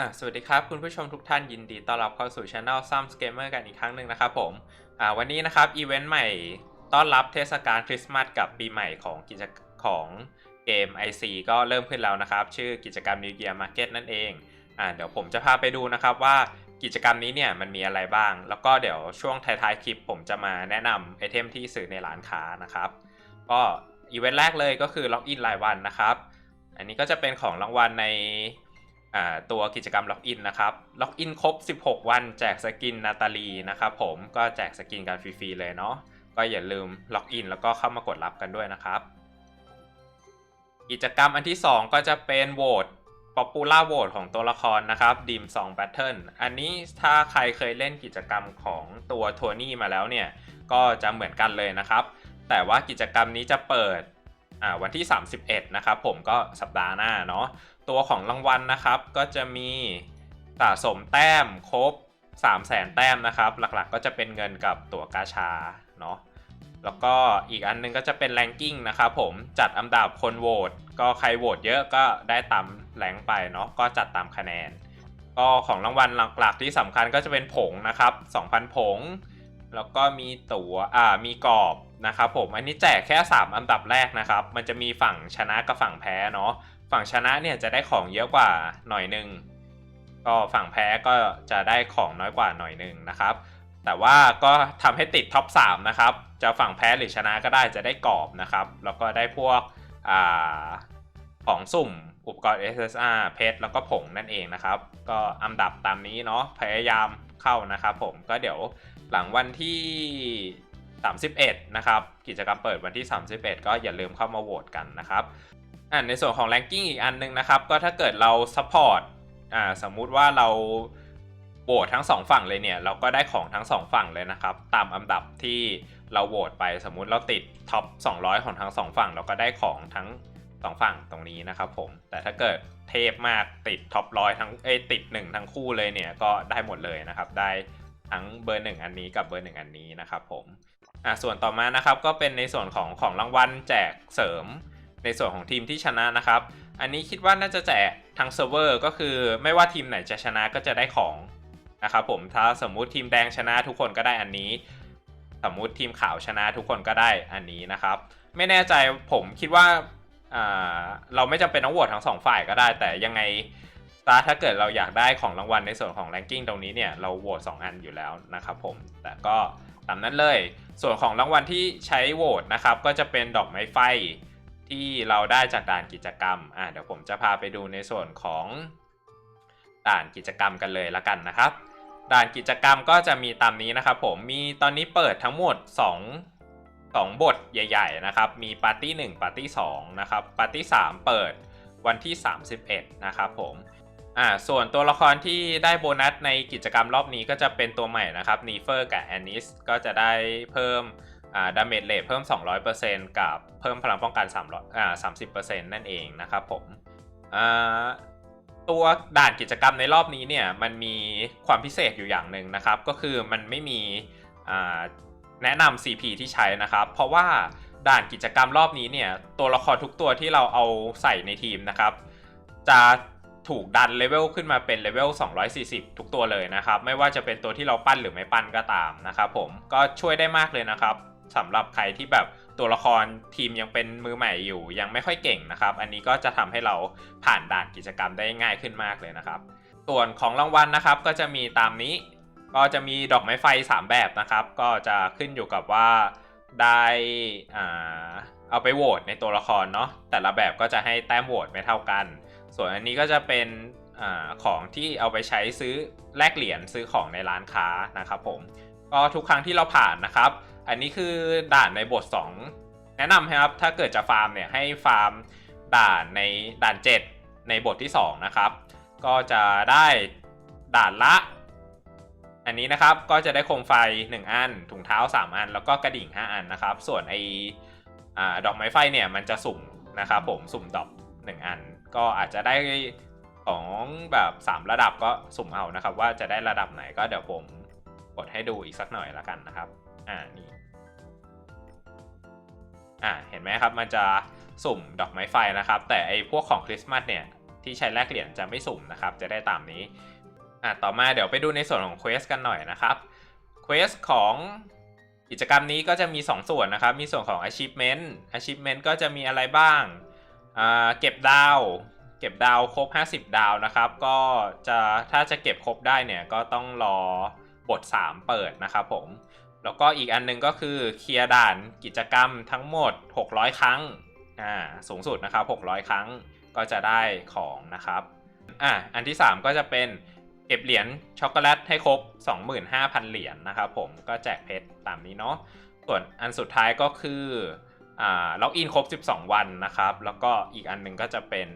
อะสวัสดีครับ คุณผู้ชมทุกท่านยินดีต้อนรับเข้าสู่ช anel ซัมสเกมเมอร์กันอีกครั้งหนึ่งนะครับผมอ่าวันนี้นะครับอีเวนต์ใหม่ต้อนรับเทศกาลคริสต์มาสกับปีใหม่ของกิจของเกม IC ก็เริ่มขึ้นแล้วนะครับ ชื่อกิจกรรม New Year Market นั่นเองอ่าเดี๋ยวผมจะพาไปดูนะครับว่ากิจกรรมนี้เนี่ยมันมีอะไรบ้าง แล้วก็เดี๋ยวช่วงท้ายๆคลิป ผมจะมาแนะนำไอเทมที่ซื้อในร้านค้านะครับก็อีเวนต์แรกเลยก็คือล็อกอินรายวันนะครับ อันนี้ก็จะเป็นของรางวัลใน ตัวกิจกรรมล็อกอินนะครับ ล็อกอินครบ 16 วันแจกสกินนาตาลีนะครับผมก็แจกสกินกันฟรีๆเลยเนาะก็อย่าลืมล็อกอินแล้วก็เข้ามากดรับกันด้วยนะครับ กิจกรรมอันที่ 2 ก็จะเป็นโหวต Popular Vote ของตัวละครนะครับ Dim Song Battle อันนี้ถ้าใครเคยเล่นกิจกรรมของตัวโทนี่มาแล้วเนี่ย ก็จะเหมือนกันเลยนะครับ แต่ว่ากิจกรรมนี้จะเปิด อ่าวันที่ 31 นะครับผมก็สัปดาห์หน้าเนาะตัวของรางวัลนะครับก็จะมีสะสมแต้มครบ 3 0 0แสนแต้มนะครับ หลักๆก็จะเป็นเงินกับตั๋วกาชาเนาะแล้วก็อีกอันหนึงก็จะเป็นแรงกิ้งนะครับผมจัดอันดับคนโหวตก็ใครโหวตเยอะก็ได้ตามแรงไปเนาะก็จัดตามคะแนน ก็ของรางวัลหลักๆที่สำคัญก็จะเป็นผงนะครับ 2,000 ผง แล้วก็มีตัว๋วอ่ามีกรอบนะครับผมอันนี้แจกแค่ 3 อันดับแรกนะครับ มันจะมีฝั่งชนะกับฝั่งแพ้เนาะฝั่งชนะเนี่ยจะได้ของเยอะกว่าหน่อยหนึงก็ฝั่งแพ้ก็จะได้ของน้อยกว่าหน่อยหนึงนะครับ แต่ว่าก็ทำให้ติดท็อป3นะครับจะฝั่งแพ้หรือชนะก็ได้จะได้กรอบนะครับ แล้วก็ได้พวกอ่าของสุ่มอุปกรณ์ SSR เพชรแล้วก็ผงนั่นเองนะครับ ก็อันดับตามนี้เนาะพยายาม เข้านะครับผมก็เดี๋ยวหลังวันที่ 31 นะครับ กิจกรรมเปิดวันที่ 31 ก็อย่าลืมเข้ามาโหวตกันนะครับอ่าในส่วนของ ranking อีกอันหนึงนะครับ ก็ถ้าเกิดเรา support อ่าสมมุติว่าเราโหวตทั้งสองฝั่งเลยเนี่ยเราก็ได้ของทั้งสองฝั่งเลยนะครับ ตามอันดับที่เราโหวตไปสมมุติเราติดท็อป 200 ของทั้งสองฝั่ง เราก็ได้ของทั้งสองฝั่งตรงนี้นะครับผมแต่ถ้าเกิด เทพมากติดท็อปร้อยทั้งเอ้ยติด1ทั้งคู่เลยเนี่ยก็ได้หมดเลยนะครับได้ทั้งเบอร์1อันนี้กับเบอร์1อันนี้นะครับผมอะส่วนต่อมานะครับก็เป็นในส่วนของของรางวัลแจกเสริมในส่วนของทีมที่ชนะนะครับ อันนี้คิดว่าน่าจะแจกทางเซิร์ฟเวอร์ก็คือไม่ว่าทีมไหนจะชนะก็จะได้ของนะครับผมถ้าสมมุติทีมแดงชนะทุกคนก็ได้อันนี้ สมมุติทีมขาวชนะทุกคนก็ได้อันนี้นะครับ ไม่แน่ใจผมคิดว่า เราไม่จำเป็นต้องโหวตทั้งสองฝ่ายก็ได้ แต่ยังไงถ้าถ้าเกิดเราอยากได้ของรางวัลในส่วนของแรงกิ้งตรงนี้เนี่ยเราโหวต2อันอยู่แล้วนะครับผม แต่ก็ตามนั้นเลย ส่วนของรางวัลที่ใช้โหวตนะครับ ก็จะเป็นดอกไม้ไฟที่เราได้จากด่านกิจกรรมอ่าเดี๋ยวผมจะพาไปดูในส่วนของด่านกิจกรรมกันเลยละกันนะครับ ด่านกิจกรรมก็จะมีตามนี้นะครับผมมีตอนนี้เปิดทั้งหมด 2 2 บทใหญ่ ๆ นะครับ มีปาร์ตี้1ปาร์ตี้2นะครับ ปาร์ตี้3เปิดวันที่ 31 นะครับผม อ่า ส่วนตัวละครที่ได้โบนัสในกิจกรรมรอบนี้ก็จะเป็นตัวใหม่นะครับนีเฟอร์กับแอนนิสก็จะได้เพิ่มอ่าดาเมจเลทเพิ่ม 200%กับเพิ่มพลังป้องกัน300อ่า30%นั่นเองนะครับผม อ่าตัวด่านกิจกรรมในรอบนี้เนี่ยมันมีความพิเศษอยู่อย่างหนึ่งนะครับ ก็คือมันไม่มีอ่า แนะนำ CP ที่ใช้นะครับ เพราะว่าด่านกิจกรรมรอบนี้เนี่ย ตัวละครทุกตัวที่เราเอาใส่ในทีมนะครับ จะถูกดันเลเวลขึ้นมาเป็นเลเวล 240 ทุกตัวเลยนะครับ ไม่ว่าจะเป็นตัวที่เราปั้นหรือไม่ปั้นก็ตามนะครับผมก็ช่วยได้มากเลยนะครับสำหรับใครที่แบบตัวละครทีมยังเป็นมือใหม่อยู่ ยังไม่ค่อยเก่งนะครับ อันนี้ก็จะทำให้เราผ่านด่านกิจกรรมได้ง่ายขึ้นมากเลยนะครับส่วนของรางวัลนะครับก็จะมีตามนี้ ก็จะมีดอกไม้ไฟ 3 แบบนะครับ ก็จะขึ้นอยู่กับว่าได้อ่าเอาไปโหวตในตัวละครเนาะแต่ละแบบก็จะให้แต้มโหวตไม่เท่ากัน ส่วนอันนี้ก็จะเป็นอของที่เอาไปใช้ซื้อแลกเหรียญซื้อของในร้านค้านะครับผมก็ทุกครั้งที่เราผ่านนะครับ อันนี้คือด่านในบท 2 แนะนำครับถ้าเกิดจะฟาร์มเนี่ยให้ฟาร์มด่านในด่าน 7 ในบทที่ 2 นะครับ ก็จะได้ด่านละ อันนี้นะครับก็จะได้โคมไฟ 1 อัน ถุงเท้า 3 อัน แล้วก็กระดิ่ง 5 อันนะครับ ส่วนไออดอกไม้ไฟเนี่ยมันจะสุ่มนะครับผมสุ่มดอก1อัน ก็อาจจะได้ของแบบ 3 ระดับก็สุ่มเอานะครับ ว่าจะได้ระดับไหนก็เดี๋ยวผมกดให้ดูอีกสักหน่อยละกันนะครับ อ่านี่อ่าเห็นไหมครับมันจะสุ่มดอกไม้ไฟนะครับ แต่ไอพวกของคริสต์มาสเนี่ยที่ใช้แลกเหรียญจะไม่สุ่มนะครับ จะได้ตามนี้ อะต่อมาเดี๋ยวไปดูในส่วนของเควสกันหน่อยนะครับเควสของกิจกรรมนี้ก็จะมี 2 ส่วนนะครับ มีส่วนของ achievement achievement ก็จะมีอะไรบ้างอ่าเก็บดาวเก็บดาวครบ 50 ดาวนะครับ ก็จะถ้าจะเก็บครบได้เนี่ยก็ต้องรอบท 3 เปิดนะครับผม แล้วก็อีกอันหนึงก็คือเคลียร์ด่านกิจกรรมทั้งหมด 600 ครั้งอ่าสูงสุดนะครับ 600 ครั้งก็จะได้ของนะครับอ่าอันที่ 3 ก็จะเป็น เก็บเหรียญช็อกโกแลตให้ครบ 25,000 เหรียญนะครับผมก็แจกเพชรตามนี้เนาะส่วนอันสุดท้ายก็คืออ่าล็อกอินครบ 12 วันนะครับ แล้วก็อีกอันหนึ่งก็จะเป็น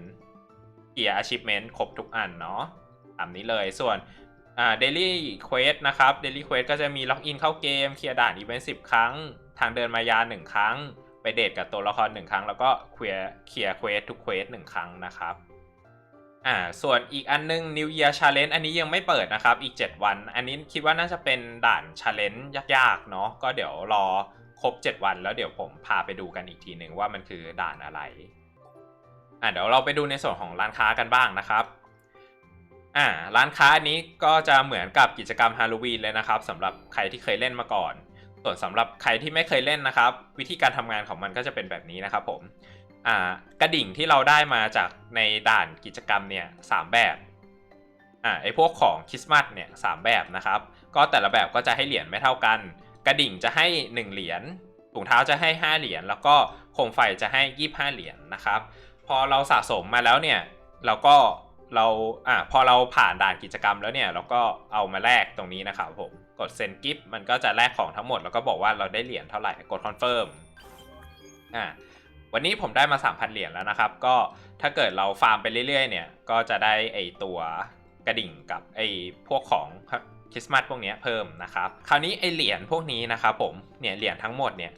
เกียร์ achievement ครบทุกอันเนาะตามนี้เลยส่วนอ่า daily quest นะครับ daily quest ก็จะมีล็อกอินเข้าเกม เคลียร์ด่านอีเวนต์10ครั้ง ทางเดินมายา 1 ครั้ง ไปเดทกับตัวละคร 1 ครั้ง แล้วก็เคลียร์เคลียร์เควสทุกเควส1ครั้งนะครับ อ่าส่วนอีกอันนึง New Year Challenge อันนี้ยังไม่เปิดนะครับ อีก 7 วัน อันนี้คิดว่าน่าจะเป็นด่าน Challenge ยากๆ เนาะก็เดี๋ยวรอครบ 7 วัน แล้วเดี๋ยวผมพาไปดูกันอีกทีหนึ่งว่ามันคือด่านอะไรอ่าเดี๋ยวเราไปดูในส่วนของร้านค้ากันบ้างนะครับอ่าร้านค้าอันนี้ก็จะเหมือนกับกิจกรรมฮาโลวีนเลยนะครับสำหรับใครที่เคยเล่นมาก่อน ส่วนสำหรับใครที่ไม่เคยเล่นนะครับ วิธีการทำงานของมันก็จะเป็นแบบนี้นะครับผม อ่ากระดิ่งที่เราได้มาจากในด่านกิจกรรมเนี่ยสามแบบอ่าไอพวกของคริสต์มาสเนี่ยสามแบบนะครับ ก็แต่ละแบบก็จะให้เหรียญไม่เท่ากัน กระดิ่งจะให้ 1 เหรียญถุงเท้าจะให้ 5 เหรียญแล้วก็โคมไฟจะให้ 25 เหรียญนะครับ พอเราสะสมมาแล้วเนี่ยเราก็เราอ่าพอเราผ่านด่านกิจกรรมแล้วเนี่ยเราก็เอามาแลกตรงนี้นะครับผมกดเซ็นกิฟมันก็จะแลกของทั้งหมด แล้วก็บอกว่าเราได้เหรียญเท่าไหร่กดคอนเฟิร์มอ่า วันนี้ผมได้มา 3,000 เหรียญแล้วนะครับ ก็ถ้าเกิดเราฟาร์มไปเรื่อยๆ เนี่ย ก็จะได้ไอตัวกระดิ่งกับไอพวกของคริสต์มาสพวกนี้เพิ่มนะครับ คราวนี้ไอเหรียญพวกนี้นะครับผม เนี่ยเหรียญทั้งหมดเนี่ย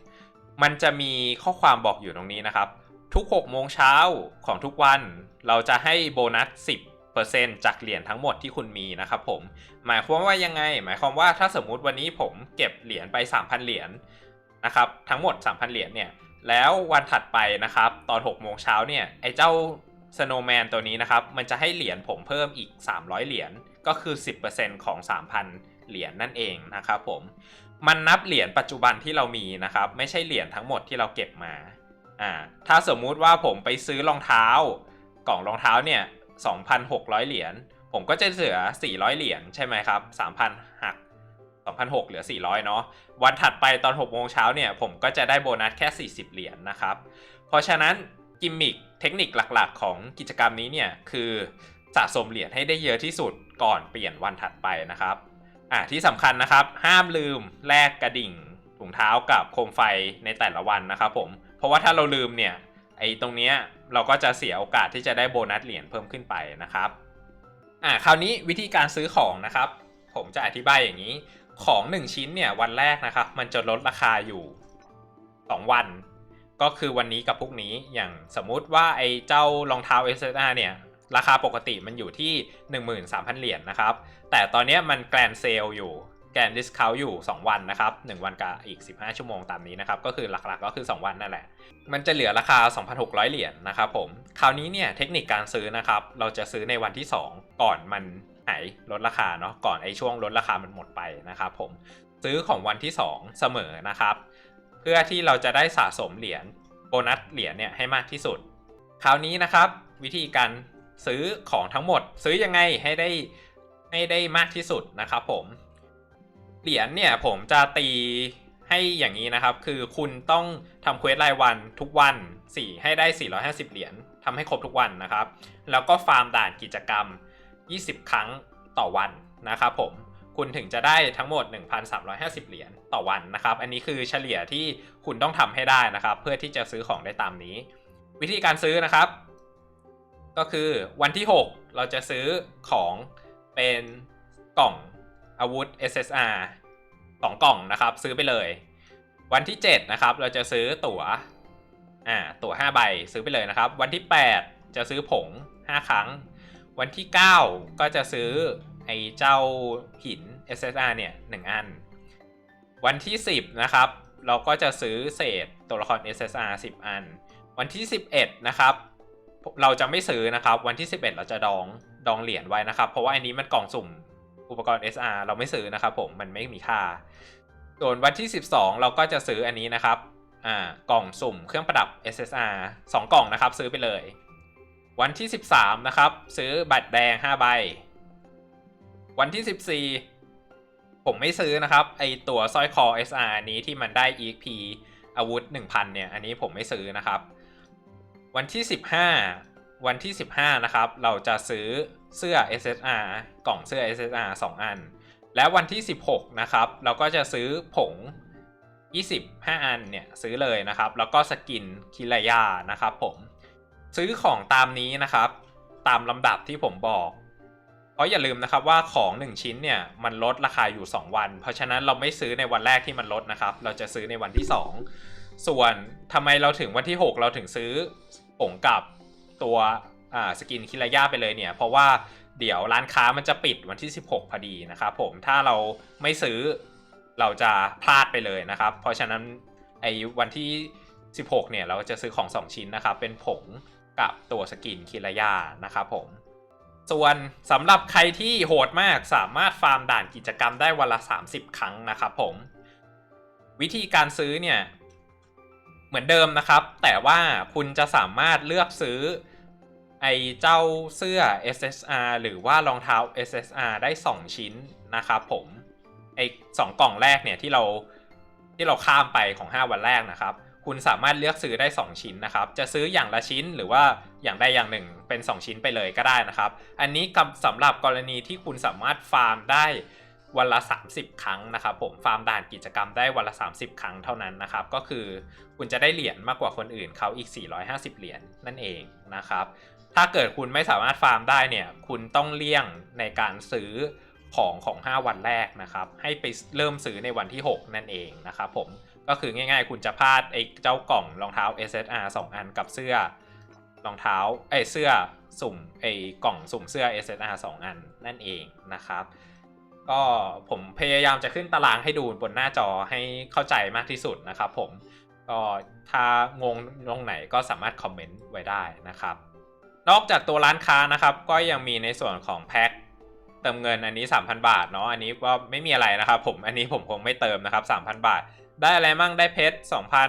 มันจะมีข้อความบอกอยู่ตรงนี้นะครับ ทุก 6 โมงเช้าของทุกวัน เราจะให้โบนัส 10%จากเหรียญทั้งหมดที่คุณมีนะครับผม หมายความว่ายังไง หมายความว่าถ้าสมมุติวันนี้ผมเก็บเหรียญไป 3,000 เหรียญนะครับ ทั้งหมด 3,000 เหรียญเนี่ย แล้ววันถัดไปนะครับ ตอน6โมงเช้าเนี่ยไอ้เจ้า Snowman ตัวนี้นะครับ มันจะให้เหรียญผมเพิ่มอีก 300 เหรียญก็คือ 10%ของ 3,000 เหรียญนั่นเองนะครับผมมันนับเหรียญปัจจุบันที่เรามีนะครับ ไม่ใช่เหรียญทั้งหมดที่เราเก็บมาอ่าถ้าสมมุติว่าผมไปซื้อรองเท้ากล่องรองเท้าเนี่ย 2,600 เหรียญผมก็จะเหลือ 400 เหรียญใช่ไหมครับ 3,000 หัก 2,600 เหลือ 400 เนาะ วันถัดไปตอน 6 โมงเช้าเนี่ย ผมก็จะได้โบนัสแค่ 40 เหรียญนะครับ เพราะฉะนั้นกิมมิคเทคนิคหลักๆ ของกิจกรรมนี้เนี่ย คือสะสมเหรียญให้ได้เยอะที่สุดก่อนเปลี่ยนวันถัดไปนะครับ อะที่สำคัญนะครับ ห้ามลืมแลกกระดิ่งถุงเท้ากับโคมไฟในแต่ละวันนะครับผม เพราะว่าถ้าเราลืมเนี่ย ไอ้ตรงเนี้ยเราก็จะเสียโอกาสที่จะได้โบนัสเหรียญเพิ่มขึ้นไปนะครับ อ่าคราวนี้วิธีการซื้อของนะครับผมจะอธิบายอย่างนี้ ของ 1 ชิ้นเนี่ยวันแรกนะครับมันจะลดราคาอยู่ 2 วัน ก็คือวันนี้กับพรุ่งนี้อย่างสมมุติว่าไอ้เจ้ารองเท้า s อ r เนี่ยราคาปกติมันอยู่ที่ 13,000 เหรียญนะครับ แต่ตอนนี้มันแกรนเซลอยู่แกรนดิสคาวอยู่ 2 วันนะครับ 1 วันกับอีก 15 ชั่วโมงตามนี้นะครับ ก็คือหลักๆก็คือ 2 วันนั่นแหละ มันจะเหลือราคา 2,600 เหรียญนะครับผม คราวนี้เนี่ยเทคนิคการซื้อนะครับ เราจะซื้อในวันที่ 2 ก่อนมัน หายลดราคาเนาะก่อนไอ้ช่วงลดราคามันหมดไปนะครับผมซื้อของวันที่ 2 เสมอนะครับ เพื่อที่เราจะได้สะสมเหรียญโบนัสเหรียญเนี่ยให้มากที่สุด คราวนี้นะครับ วิธีการซื้อของทั้งหมด ซื้อยังไงให้ได้ให้ได้มากที่สุดนะครับผมเหรียญเนี่ยผมจะตีให้อย่างนี้นะครับ คือคุณต้องทำเควสรายวันทุกวัน 4 ให้ได้ 450 เหรียญทำให้ครบทุกวันนะครับ แล้วก็ฟาร์มด่านกิจกรรม 20 ครั้งต่อวันนะครับผมคุณถึงจะได้ทั้งหมด 1,350 เหรียญต่อวันนะครับ อันนี้คือเฉลี่ยที่คุณต้องทำให้ได้นะครับ เพื่อที่จะซื้อของได้ตามนี้ วิธีการซื้อนะครับ ก็คือวันที่ 6 เราจะซื้อของเป็นกล่องอาวุธ SSR สองกล่องนะครับ ซื้อไปเลย วันที่ 7 นะครับ เราจะซื้อตั๋วอ่าตั๋ว5ใบซื้อไปเลยนะครับ วันที่ 8 จะซื้อผง 5 ครั้ง วันที่ 9 ก็จะซื้อไอ้เจ้าหิน SSR เนี่ย1อัน วันที่ 10 นะครับ เราก็จะซื้อเศษตัวละคร SSR 10 อัน วันที่ 11 นะครับ เราจะไม่ซื้อนะครับ วันที่ 11 เราจะดองดองเหรียญไว้นะครับ เพราะว่าอันนี้มันกล่องสุ่มอุปกรณ์ SR เราไม่ซื้อนะครับผมมันไม่มีค่า ส่วนวันที่ 12 เราก็จะซื้ออันนี้นะครับอ่ากล่องสุ่มเครื่องประดับ SSR 2 กล่องนะครับ ซื้อไปเลย วันที่ 13 นะครับ ซื้อบัตรแดง 5 ใบ วันที่ 14 ผมไม่ซื้อนะครับ ไอตัวสร้อยคอ SR นี้ที่มันได้ EXP อาวุธ 1,000 เนี่ย อันนี้ผมไม่ซื้อนะครับ วันที่ 15 วันที่ 15 นะครับ เราจะซื้อเสื้อ SSR กล่องเสื้อ SSR 2 อัน และวันที่ 16 นะครับ เราก็จะซื้อผง 25 อันเนี่ย ซื้อเลยนะครับ แล้วก็สกินคิรายานะครับผม ซื้อของตามนี้นะครับ ตามลำดับที่ผมบอก เพราะอย่าลืมนะครับว่าของ 1 ชิ้นเนี่ยมันลดราคาอยู่ 2 วัน เพราะฉะนั้นเราไม่ซื้อในวันแรกที่มันลดนะครับ เราจะซื้อในวันที่ 2 ส่วนทำไมเราถึงวันที่ 6 เราถึงซื้อผงกับตัวอ่าสกินคิรายาไปเลยเนี่ย เพราะว่าเดี๋ยวร้านค้ามันจะปิดวันที่ 16 พอดีนะครับผมถ้าเราไม่ซื้อเราจะพลาดไปเลยนะครับ เพราะฉะนั้นไอ้วันที่ 16 เนี่ยเราจะซื้อของ 2 ชิ้นนะครับ เป็นผง กับตัวสกินคิรายานะครับผม ส่วนสำหรับใครที่โหดมากสามารถฟาร์มด่านกิจกรรมได้วันละ 30 ครั้งนะครับผม วิธีการซื้อเนี่ย เหมือนเดิมนะครับ แต่ว่าคุณจะสามารถเลือกซื้อไอเจ้าเสื้อ SSR หรือว่ารองเท้า SSR ได้ 2 ชิ้นนะครับผมไอสองกล่องแรกเนี่ยที่เราที่เราข้ามไปของ 5 วันแรกนะครับ คุณสามารถเลือกซื้อได้ 2 ชิ้นนะครับ จะซื้ออย่างละชิ้นหรือว่าอย่างใดอย่างหนึ่งเป็น 2 ชิ้นไปเลยก็ได้นะครับ อันนี้สำหรับกรณีที่คุณสามารถฟาร์มได้วันละ 30 ครั้งนะครับผมฟาร์มด่านกิจกรรมได้วันละ 30 ครั้งเท่านั้นนะครับ ก็คือคุณจะได้เหรียญมากกว่าคนอื่นเขาอีก 450 เหรียญนั่นเองนะครับ ถ้าเกิดคุณไม่สามารถฟาร์มได้เนี่ยคุณต้องเลี่ยงในการซื้อของของ 5 วันแรกนะครับ ให้ไปเริ่มซื้อในวันที่ 6 นั่นเองนะครับผม ก็คือง่ายๆ คุณจะพลาดไอ้เจ้ากล่องรองเท้า SSR 2 อันกับเสื้อรองเท้าไอ้เสื้อสุ่มไอ้กล่องสุ่มเสื้อ SSR 2 อันนั่นเองนะครับ ก็ผมพยายามจะขึ้นตารางให้ดูบนหน้าจอให้เข้าใจมากที่สุดนะครับผมก็ถ้างงตรงไหนก็สามารถคอมเมนต์ไว้ได้นะครับ นอกจากตัวร้านค้านะครับ ก็ยังมีในส่วนของแพ็ค เติมเงินอันนี้ 3,000 บาทเนาะอันนี้ก็ไม่มีอะไรนะครับผมอันนี้ผมคงไม่เติมนะครับ 3,000 บาท ได้อะไรมั่งได้เพชร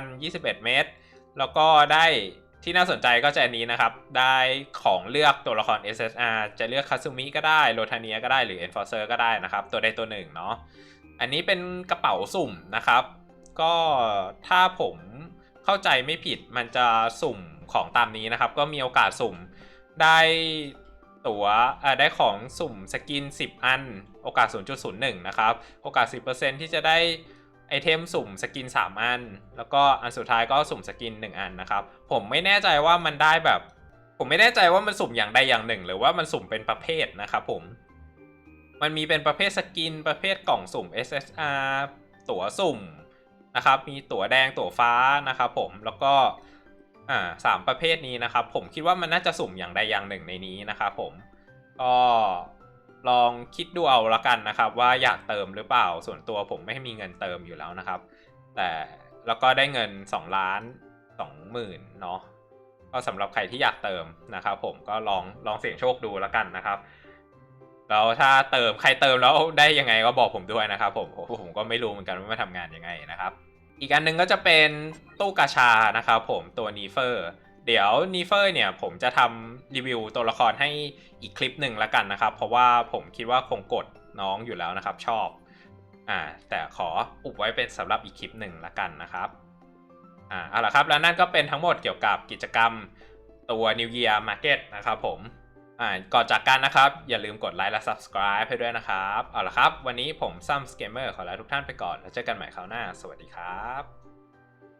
2,021 เมตรแล้วก็ได้ที่น่าสนใจก็จะอันนี้นะครับ ได้ของเลือกตัวละคร SSR จะเลือกคาซูมิก็ได้โรทาเนียก็ได้หรือ Enforcer ก็ได้นะครับ ตัวใดตัวหนึ่งเนาะอันนี้เป็นกระเป๋าสุ่มนะครับ ก็ถ้าผมเข้าใจไม่ผิดมันจะสุ่มของตามนี้นะครับ ก็มีโอกาสสุ่มได้ ตัวอ่าได้ของสุ่มสกิน 10 อัน โอกาส 0.01 นะครับ โอกาส 10%ที่จะได้ไอเทมสุ่มสกิน 3 อัน แล้วก็อันสุดท้ายก็สุ่มสกิน 1 อันนะครับ ผมไม่แน่ใจว่ามันได้แบบ ผมไม่แน่ใจว่ามันสุ่มอย่างใดอย่างหนึ่ง หรือว่ามันสุ่มเป็นประเภทนะครับผม มันมีเป็นประเภทสกิน ประเภทกล่องสุ่ม SSR ตั๋วสุ่มนะครับ มีตั๋วแดงตั๋วฟ้านะครับผม แล้วก็ อ่าสามประเภทนี้นะครับ ผมคิดว่ามันน่าจะสุ่มอย่างใดอย่างหนึ่งในนี้นะครับผมก็ลองคิดดูเอาละกันนะครับ ว่าอยากเติมหรือเปล่าส่วนตัวผมไม่มีเงินเติมอยู่แล้วนะครับ แต่แล้วก็ได้เงิน 2 ล้าน 2 หมื่นเนาะก็สำหรับใครที่อยากเติมนะครับผมก็ลองลองเสี่ยงโชคดูล้วกันนะครับแล้วถ้าเติมใครเติมแล้วได้ยังไงก็บอกผมด้วยนะครับ ผมผมก็ไม่รู้เหมือนกันว่ามาทำงานยังไงนะครับ อีกอันหนึงก็จะเป็นตู้กาชานะครับผมตัวนีเฟอร์เดี๋ยวนีเฟอร์เนี่ยผมจะทำรีวิวตัวละครให้อีกคลิปหนึ่งละกันนะครับ เพราะว่าผมคิดว่าคงกดน้องอยู่แล้วนะครับชอบอ่าแต่ขออุบไว้เป็นสำหรับอีกคลิปหนึ่งละกันนะครับอ่าเอาละครับแล้วนั่นก็เป็นทั้งหมดเกี่ยวกับกิจกรรมตัว New Year Market นะครับผม อ่าก่อนจากกันนะครับ อย่าลืมกดไลค์และ subscribe ให้ด้วยนะครับ เอาละครับ วันนี้ผมซัมสเกมเมอร์ขอลาทุกท่านไปก่อน แล้วเจอกันใหม่คราวหน้า สวัสดีครับ